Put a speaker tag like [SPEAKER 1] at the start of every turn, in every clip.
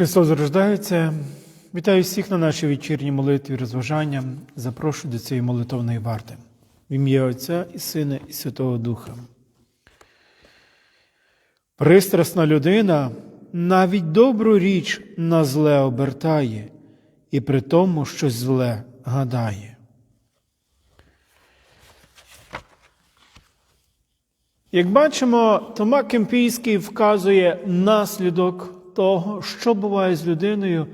[SPEAKER 1] Христос рождається. Вітаю всіх на нашій вечірній молитві розважання. Запрошую до цієї молитовної варти. В ім'я Отця і Сина, і Святого Духа. Пристрасна людина навіть добру річ на зле обертає, і при тому щось зле гадає. Як бачимо, Тома Кемпійський вказує наслідок того, що буває з людиною,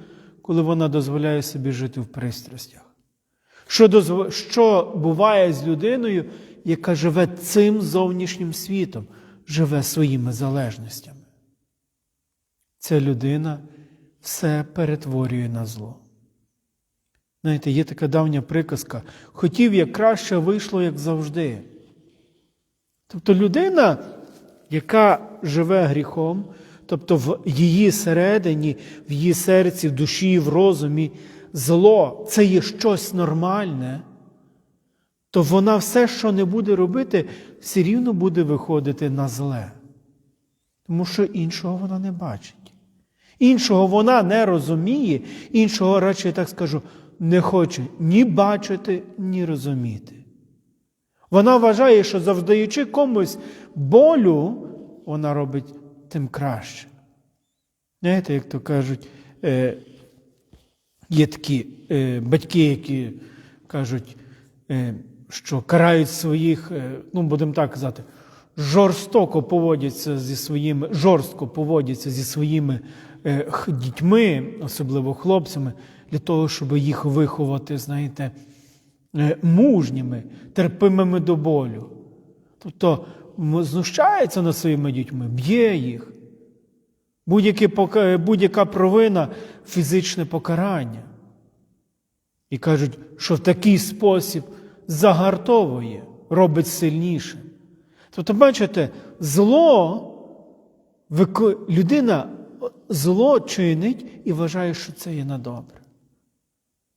[SPEAKER 1] коли вона дозволяє собі жити в пристрастях. Що, дозв... що буває з людиною, яка живе цим зовнішнім світом, живе своїми залежностями. Ця людина все перетворює на зло. Знаєте, є така давня приказка: хотів як краще, вийшло, як завжди. Тобто людина, яка живе гріхом, тобто в її середині, в її серці, в душі, в розумі, зло це є щось нормальне, то вона все, що не буде робити, все рівно буде виходити на зле. Тому що іншого вона не бачить. Іншого вона не розуміє, іншого, радше я так скажу, не хоче ні бачити, ні розуміти. Вона вважає, що завдаючи комусь болю, вона робить тим краще. Знаєте, як то кажуть, е, є такі е, батьки, які кажуть, е, що карають своїх, ну, будемо так казати, жорстоко поводяться зі своїми, жорстко поводяться зі своїми дітьми, особливо хлопцями, для того, щоб їх виховати, знаєте, мужніми, терпимими до болю. Тобто знущається над своїми дітьми, б'є їх. Будь-яка провина фізичне покарання. І кажуть, що в такий спосіб загартовує, робить сильнішим. Тобто, бачите, зло, людина зло чинить і вважає, що це є на добре.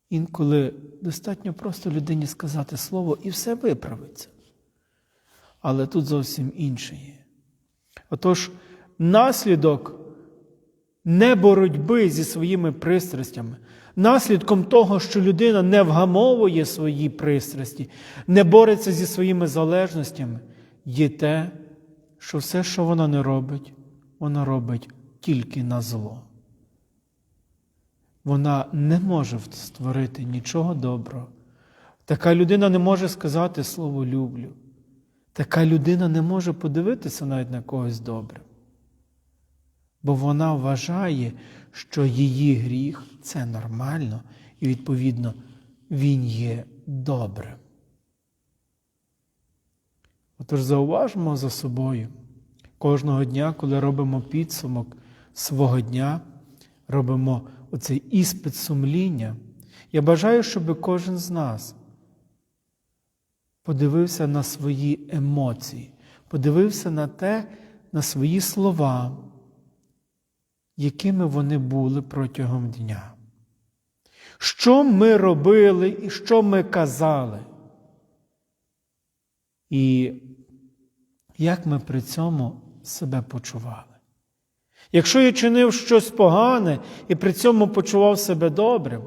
[SPEAKER 1] Інколи достатньо просто людині сказати слово і все виправиться. Але тут зовсім інше є. Отож, наслідок не боротьби зі своїми пристрастями, наслідком того, що людина не вгамовує свої пристрасті, не бореться зі своїми залежностями, є те, що все, що вона не робить, вона робить тільки на зло. Вона не може створити нічого доброго. Така людина не може сказати слово люблю. Така людина не може подивитися навіть на когось добре. Бо вона вважає, що її гріх це нормально, і, відповідно, він є добрим. Отож, зауважмо за собою кожного дня, коли робимо підсумок свого дня, робимо оцей іспит сумління. Я бажаю, щоб кожен з нас подивився на свої емоції, подивився на те, на свої слова, якими вони були протягом дня. Що ми робили і що ми казали? І як ми при цьому себе почували? Якщо я чинив щось погане і при цьому почував себе добрим,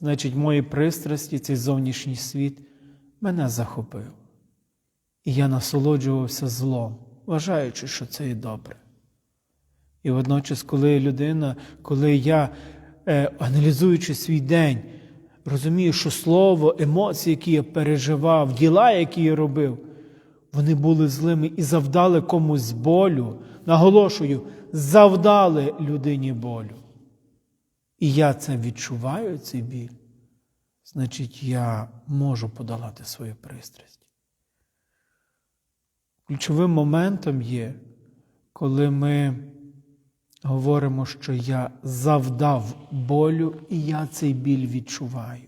[SPEAKER 1] значить мої пристрасті, цей зовнішній світ мене захопив. І я насолоджувався злом, вважаючи, що це і добре. І водночас, коли людина, коли я, е, аналізуючи свій день, розумію, що слово, емоції, які я переживав, діла, які я робив, вони були злими і завдали комусь болю, наголошую, завдали людині болю. І я це відчуваю, цей біль, значить, я можу подолати свою пристрасть. Ключовим моментом є, коли ми говоримо, що я завдав болю, і я цей біль відчуваю.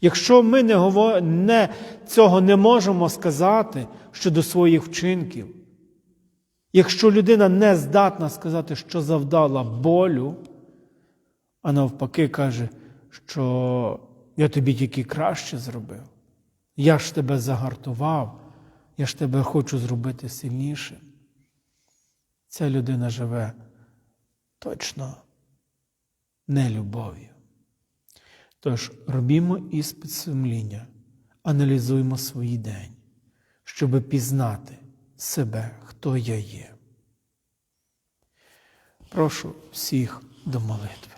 [SPEAKER 1] Якщо ми не, говор... не, цього не можемо сказати щодо своїх вчинків, якщо людина не здатна сказати, що завдала болю, а навпаки каже, що я тобі тільки краще зробив, я ж тебе загартував, я ж тебе хочу зробити сильнішим. Ця людина живе точно нелюбов'ю. Тож робімо іспит сумління, аналізуємо свій день, щоб пізнати себе, хто я є. Прошу всіх до молитви.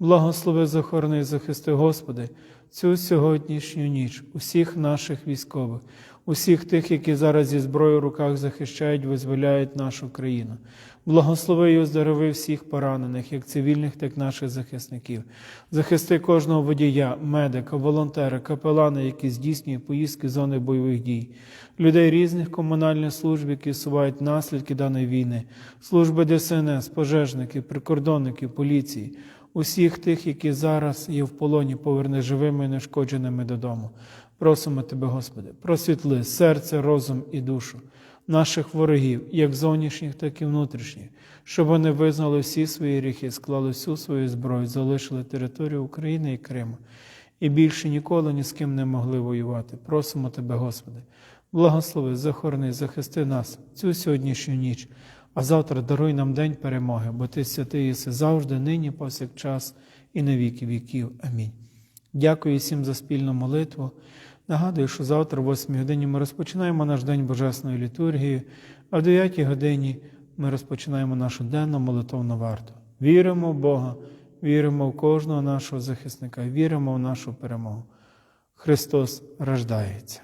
[SPEAKER 1] Благослови захорони захисти, Господи, цю сьогоднішню ніч, усіх наших військових, усіх тих, які зараз зі зброєю в руках захищають, визволяють нашу країну. Благослови і оздорови всіх поранених, як цивільних, так і наших захисників. Захисти кожного водія, медика, волонтера, капелана, які здійснюють поїздки зони бойових дій, людей різних комунальних служб, які сувають наслідки даної війни, служби ДСНС, пожежники, прикордонники, поліції усіх тих, які зараз є в полоні, поверни живими і нешкодженими додому. Просимо Тебе, Господи, просвітли серце, розум і душу наших ворогів, як зовнішніх, так і внутрішніх, щоб вони визнали всі свої гріхи, склали всю свою зброю, залишили територію України і Криму і більше ніколи ні з ким не могли воювати. Просимо Тебе, Господи, благослови, захорони, захисти нас цю сьогоднішню ніч. А завтра даруй нам день перемоги, бо ти святий єси завжди, нині, повсякчас і на віки віків. Амінь. Дякую всім за спільну молитву. Нагадую, що завтра, о 8 годині, ми розпочинаємо наш день Божесної літургії, а в 9 годині ми розпочинаємо нашу денну молитовну варту. Віримо в Бога, віримо в кожного нашого захисника, віримо в нашу перемогу. Христос рождається.